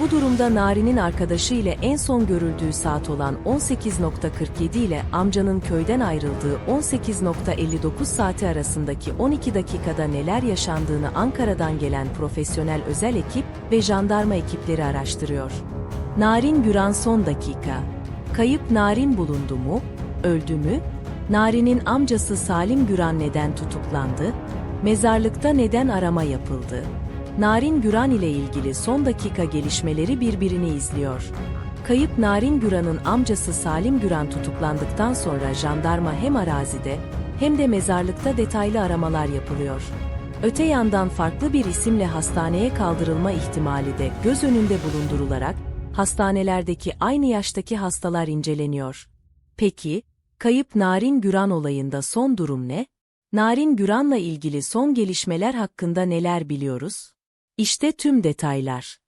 Bu durumda Nari'nin arkadaşı ile en son görüldüğü saat olan 18.47 ile amcanın köyden ayrıldığı 18.59 saati arasındaki 12 dakikada neler yaşandığını Ankara'dan gelen profesyonel özel ekip ve jandarma ekipleri araştırıyor. Narin Güran son dakika. Kayıp Narin bulundu mu? Öldü mü? Narin'in amcası Salim Güran neden tutuklandı? Mezarlıkta neden arama yapıldı? Narin Güran ile ilgili son dakika gelişmeleri birbirini izliyor. Kayıp Narin Güran'ın amcası Salim Güran tutuklandıktan sonra jandarma hem arazide hem de mezarlıkta detaylı aramalar yapılıyor. Öte yandan farklı bir isimle hastaneye kaldırılma ihtimali de göz önünde bulundurularak hastanelerdeki aynı yaştaki hastalar inceleniyor. Peki, kayıp Narin Güran olayında son durum ne? Narin Güran'la ilgili son gelişmeler hakkında neler biliyoruz? İşte tüm detaylar.